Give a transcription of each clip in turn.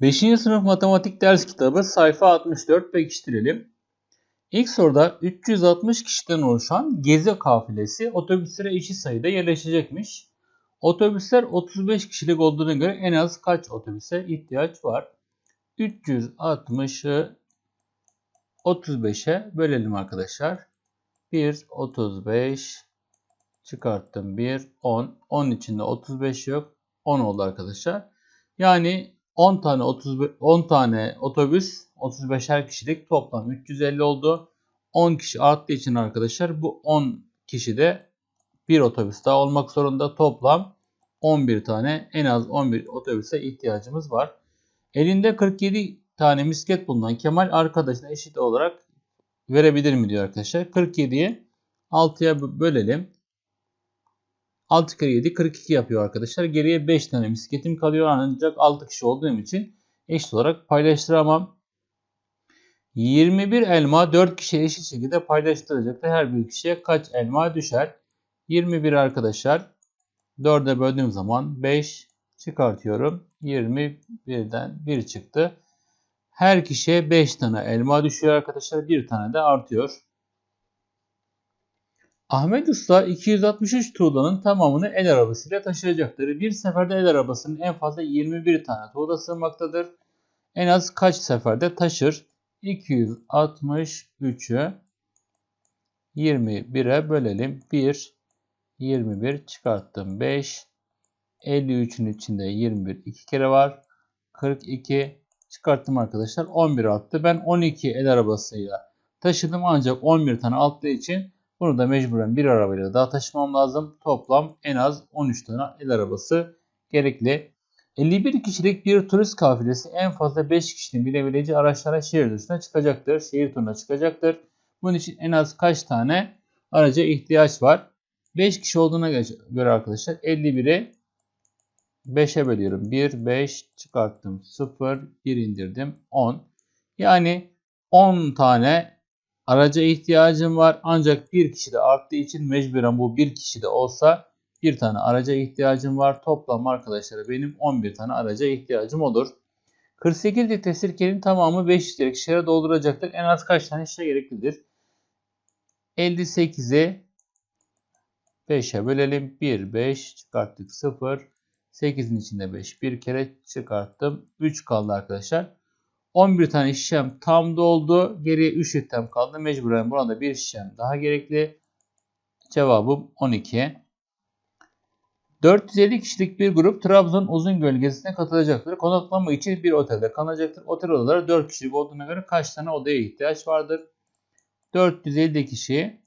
5. sınıf matematik ders kitabı sayfa 64 pekiştirelim. İlk soruda 360 kişiden oluşan gezi kafilesi otobüslere eşit sayıda yerleşecekmiş. Otobüsler 35 kişilik olduğuna göre en az kaç otobüse ihtiyaç var? 360'ı 35'e bölelim arkadaşlar. 1, 35 çıkarttım. 1, 10. 10 içinde 35 yok. 10 oldu arkadaşlar. Yani 10 tane 30 10 tane otobüs 35'er kişilik toplam 350 oldu. 10 kişi arttığı için arkadaşlar bu 10 kişi de bir otobüs daha olmak zorunda. Toplam 11 tane en az 11 otobüse ihtiyacımız var. Elinde 47 tane misket bulunan Kemal arkadaşına eşit olarak verebilir mi diyor arkadaşlar. 47'yi 6'ya bölelim. 6 kere 7 42 yapıyor arkadaşlar. Geriye 5 tane misketim kalıyor ancak 6 kişi olduğum için eşit olarak paylaştıramam. 21 elma 4 kişiye eşit şekilde paylaştıracaktır. Her bir kişiye kaç elma düşer? 21 arkadaşlar 4'e böldüğüm zaman 5 çıkartıyorum. 21'den 1 çıktı. Her kişiye 5 tane elma düşüyor arkadaşlar. 1 tane de artıyor. Ahmet Usta 263 tuğlanın tamamını el arabasıyla taşıyacaktır. Bir seferde el arabasının en fazla 21 tane tuğla sığmaktadır. En az kaç seferde taşır? 263'ü 21'e bölelim. 1, 21 çıkarttım. 5, 53'ün içinde 21 iki kere var. 42 çıkarttım arkadaşlar. 11 arttı. Ben 12 el arabasıyla taşıdım ancak 11 tane attığı için bunu da mecburen bir arabayla daha taşımam lazım. Toplam en az 13 tane el arabası gerekli. 51 kişilik bir turist kafilesi en fazla 5 kişinin binebileceği araçlara şehir dışına çıkacaktır. Şehir turuna çıkacaktır. Bunun için en az kaç tane araca ihtiyaç var? 5 kişi olduğuna göre arkadaşlar 51'i 5'e bölüyorum. 1, 5 çıkarttım. 0, 1 indirdim. 10. Yani 10 tane Araca ihtiyacım var ancak bir kişi de arttığı için mecburen bu bir kişi de olsa bir tane araca ihtiyacım var. Toplam arkadaşlar benim 11 tane araca ihtiyacım olur. 48 litre sirkenin tamamı 5 litrelik şişelere dolduracaktır. En az kaç tane şişe gereklidir? 58'i 5'e bölelim. 1, 5 çıkarttık 0. 8'in içinde 5 bir kere çıkarttım. 3 kaldı arkadaşlar. 11 tane şişem tam doldu. Geriye 3 litrem kaldı. Mecburen burada bir şişem daha gerekli. Cevabım 12. 450 kişilik bir grup Trabzon Uzungöl gezisine katılacaktır. Konaklama için bir otelde kalacaktır. Otel odaları 4 kişilik olduğuna göre kaç tane odaya ihtiyaç vardır? 450 kişi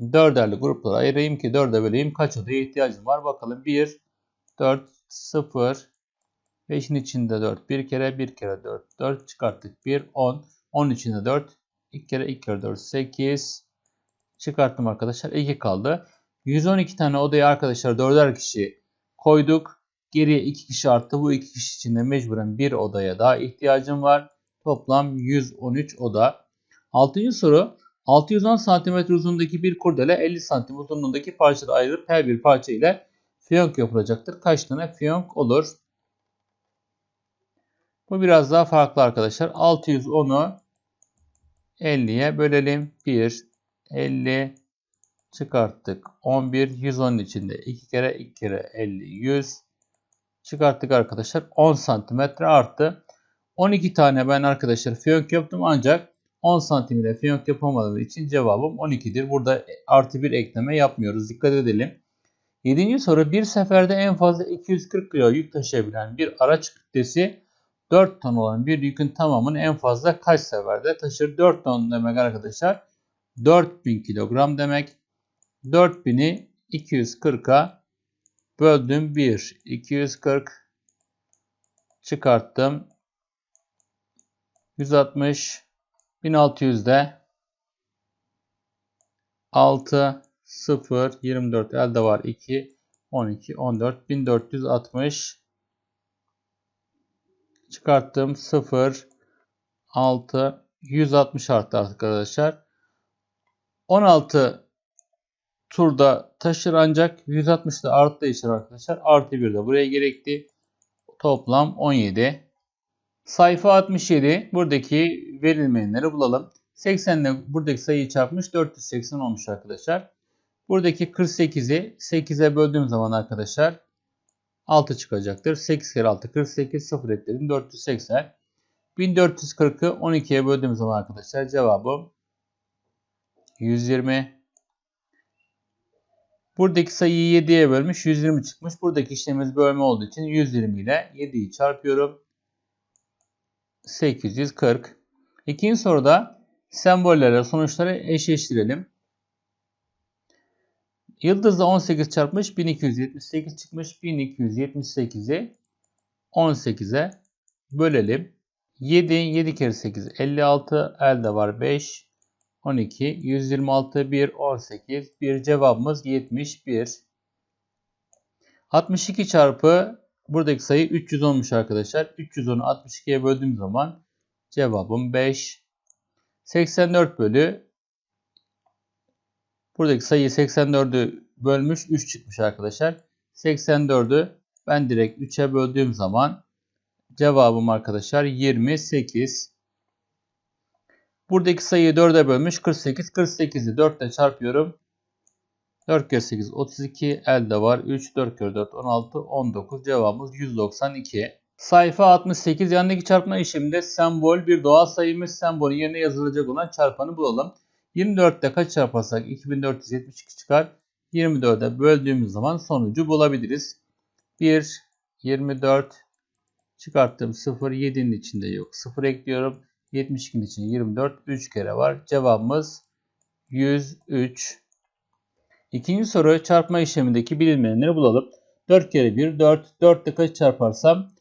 4'erli gruplara ayırayım ki 4'e böleyim kaç odaya ihtiyacım var bakalım. 1, 4, 0, 5'in içinde 4. Bir kere bir kere 4. 4 çıkarttık. 1 10. 10 içinde 4. 2 kere 2 kere 4 8. Çıkarttım arkadaşlar. 2 kaldı. 112 tane odaya arkadaşlar 4'er kişi koyduk. Geriye 2 kişi arttı. Bu 2 kişi için de mecburen bir odaya daha ihtiyacım var. Toplam 113 oda. 6. soru. 610 cm uzunluğundaki bir kurdele 50 cm uzunluğundaki parçada ayrılıp her bir parça ile fiyonk yapılacaktır. Kaç tane fiyonk olur? Bu biraz daha farklı arkadaşlar. 610'u 50'ye bölelim. 1, 50 çıkarttık. 11, 110 içinde 2 kere 2 kere 50, 100 çıkarttık arkadaşlar. 10 santimetre arttı. 12 tane ben arkadaşlar fiyonk yaptım ancak 10 santim ile fiyonk yapamadığım için cevabım 12'dir. Burada artı bir ekleme yapmıyoruz. Dikkat edelim. 7. soru bir seferde en fazla 240 kilo yük taşıyabilen bir araç kütlesi 4 ton olan bir yükün tamamını en fazla kaç seferde taşır? 4 ton demek arkadaşlar 4000 kilogram demek. 4000'i 240'a böldüm 1. 240 çıkarttım. 160 1600'de 6 0 24 elde var 2 12 14 1460 çıkarttım 0 6 160 arttı arkadaşlar. 16 turda taşır ancak 160 da arttığı için arkadaşlar artı 1 de buraya gerekti. Toplam 17. Sayfa 67. Buradaki verilmeyenleri bulalım. 80 ile buradaki sayıyı çarpmış 480 olmuş arkadaşlar. Buradaki 48'i 8'e böldüğüm zaman arkadaşlar 6 çıkacaktır. 8 kere 6 48 0 ekledim 480. 1440'ı 12'ye böldüğüm zaman arkadaşlar cevabım 120. Buradaki sayıyı 7'ye bölmüş 120 çıkmış. Buradaki işlemimiz bölme olduğu için 120 ile 7'yi çarpıyorum. 840. İkinci soruda sembollerle sonuçları eşleştirelim. Yıldızla 18 çarpmış 1278 çıkmış. 1278'i 18'e bölelim. 7, 7 kere 8 56 elde var 5 12 126 1 18 bir cevabımız 71. 62 çarpı buradaki sayı 300 olmuş arkadaşlar. 310'u 62'ye böldüğüm zaman cevabım 5. 84 bölü buradaki sayıyı 84'ü bölmüş 3 çıkmış arkadaşlar. 84'ü ben direkt 3'e böldüğüm zaman cevabım arkadaşlar 28. Buradaki sayıyı 4'e bölmüş 48. 48'i 4 ile çarpıyorum. 4 kere 8 32 elde var 3 4 kere 4 16 19 cevabımız 192. Sayfa 68 yanındaki çarpma işleminde sembol bir doğal sayımız sembolün yerine yazılacak olan çarpanı bulalım. 24 ile kaç çarparsak 2472 çıkar. 24'e böldüğümüz zaman sonucu bulabiliriz. 1 24 çıkarttım 0 7'nin içinde yok. 0 ekliyorum. 72'nin içinde 24 3 kere var. Cevabımız 103. İkinci soru çarpma işlemindeki bilinmeyenleri bulalım. 4 kere 1 4. 4 ile kaç çarparsam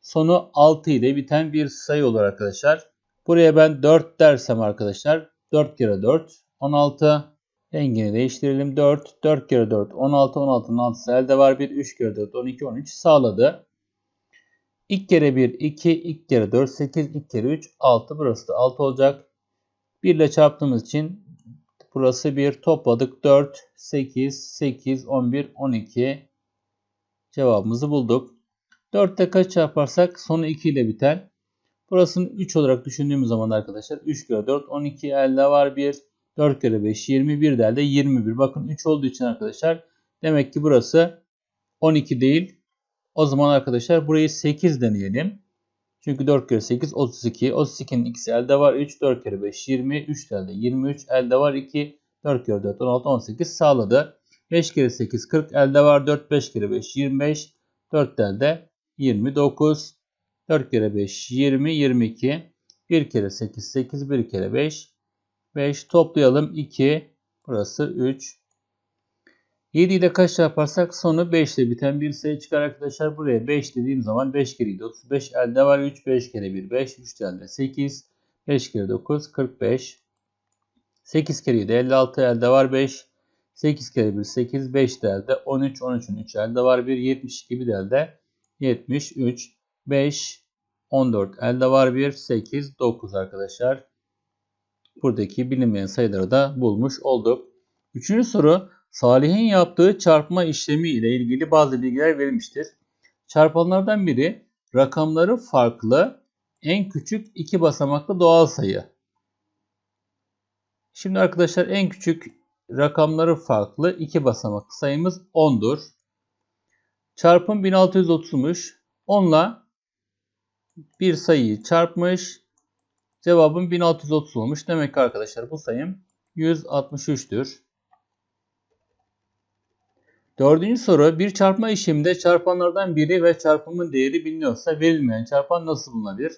sonu 6 ile biten bir sayı olur arkadaşlar. Buraya ben 4 dersem arkadaşlar 4 kere 4 16. Rengini değiştirelim. 4 4 kere 4 16 16'nın 6'sı elde var. 1 3 kere 4 12 13 sağladı. 2 kere 1 2 2 kere 4 8 2 kere 3 6 burası da 6 olacak. 1 ile çarptığımız için Burası 1 topladık 4, 8, 8, 11, 12 cevabımızı bulduk. 4'te kaç çarparsak sonu 2 ile biter. Burasını 3 olarak düşündüğümüz zaman arkadaşlar 3 kere 4 12 elde var 1. 4 kere 5 21 de elde 21. Bakın 3 olduğu için arkadaşlar demek ki burası 12 değil. O zaman arkadaşlar burayı 8 deneyelim. Çünkü 4 kere 8 32. 32'nin ikisi elde var 3. 4 kere 5 20. 3 elde 23. Elde var 2. 4 kere 4 16 18 sağladı. 5 kere 8 40 elde var 4. 5 kere 5 25. 4 elde 29. 4 kere 5 20 22. 1 kere 8 8 1 kere 5 5 toplayalım. 2 burası 3 7 ile kaç yaparsak sonu 5 ile biten bir sayı çıkar arkadaşlar. Buraya 5 dediğim zaman 5 kere 7 35 elde var. 3 5 kere 1 5 3 elde 8 5 kere 9 45 8 kere 7 56 elde var. 5 8 kere 1 8 5 de elde 13 13'ün 3 elde var. 1 72 bir de elde 73 5 14 elde var 1 8 9 arkadaşlar. Buradaki bilinmeyen sayıları da bulmuş olduk. Üçüncü soru Salih'in yaptığı çarpma işlemi ile ilgili bazı bilgiler verilmiştir. Çarpanlardan biri rakamları farklı en küçük iki basamaklı doğal sayı. Şimdi arkadaşlar en küçük rakamları farklı iki basamaklı sayımız 10'dur. Çarpım 1630'muş. 10 ile bir sayıyı çarpmış. Cevabım 1630 olmuş. Demek ki arkadaşlar bu sayım 163'tür. Dördüncü soru bir çarpma işleminde çarpanlardan biri ve çarpımın değeri biliniyorsa verilmeyen çarpan nasıl bulunabilir?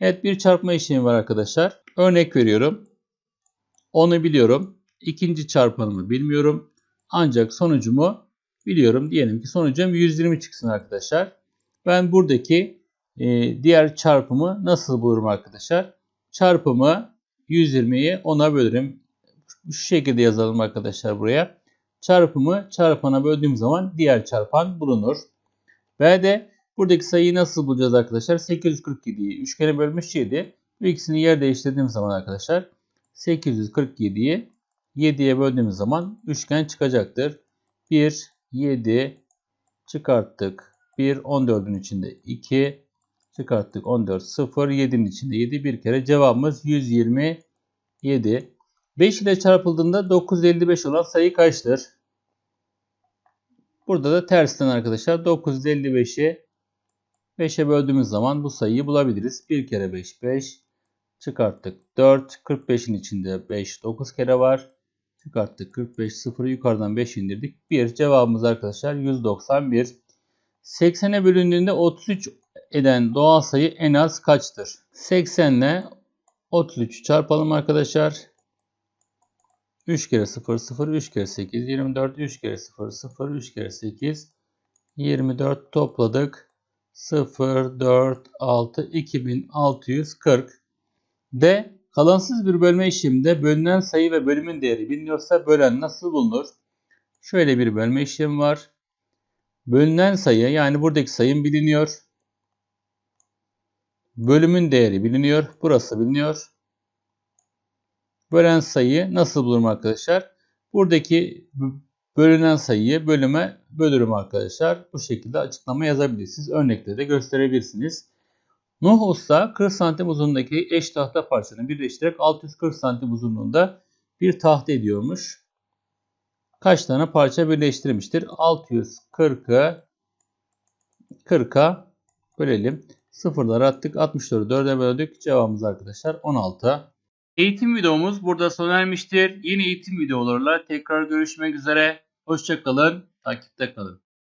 Evet bir çarpma işlemi var arkadaşlar. Örnek veriyorum. Onu biliyorum. İkinci çarpanımı bilmiyorum. Ancak sonucumu biliyorum. Diyelim ki sonucum 120 çıksın arkadaşlar. Ben buradaki e, diğer çarpımı nasıl bulurum arkadaşlar? Çarpımı 120'yi 10'a bölürüm. Şu şekilde yazalım arkadaşlar buraya çarpımı çarpana böldüğüm zaman diğer çarpan bulunur. Ve de buradaki sayıyı nasıl bulacağız arkadaşlar? 847'yi 3 kere bölmüş 7. Bu ikisini yer değiştirdiğim zaman arkadaşlar 847'yi 7'ye böldüğümüz zaman üçgen çıkacaktır. 1, 7 çıkarttık. 1, 14'ün içinde 2 Çıkarttık 14 0 7'nin içinde 7 bir kere cevabımız 127. 5 ile çarpıldığında 955 olan sayı kaçtır? Burada da tersten arkadaşlar 955'i 5'e böldüğümüz zaman bu sayıyı bulabiliriz. 1 kere 5 5 çıkarttık 4 45'in içinde 5 9 kere var. Çıkarttık 45 0'ı yukarıdan 5 indirdik. 1 cevabımız arkadaşlar 191. 80'e bölündüğünde 33 eden doğal sayı en az kaçtır? 80 ile 33'ü çarpalım arkadaşlar. 3 kere 0 0 3 kere 8 24 3 kere 0 0 3 kere 8 24 topladık. 0 4 6 2640 D. Kalansız bir bölme işleminde bölünen sayı ve bölümün değeri biliniyorsa bölen nasıl bulunur? Şöyle bir bölme işlemi var. Bölünen sayı yani buradaki sayım biliniyor. Bölümün değeri biliniyor. Burası biliniyor. Bölen sayıyı nasıl bulurum arkadaşlar? Buradaki bölünen sayıyı bölüme bölürüm arkadaşlar. Bu şekilde açıklama yazabilirsiniz. Örnekte de gösterebilirsiniz. Nuh Usta 40 santim uzunluğundaki eş tahta parçasını birleştirerek 640 santim uzunluğunda bir tahta ediyormuş. Kaç tane parça birleştirmiştir? 640'ı 40'a bölelim. Sıfırları attık. 64'ü 4'e böldük. Cevabımız arkadaşlar 16. Eğitim videomuz burada sona ermiştir. Yeni eğitim videolarıyla tekrar görüşmek üzere. Hoşçakalın. Takipte kalın.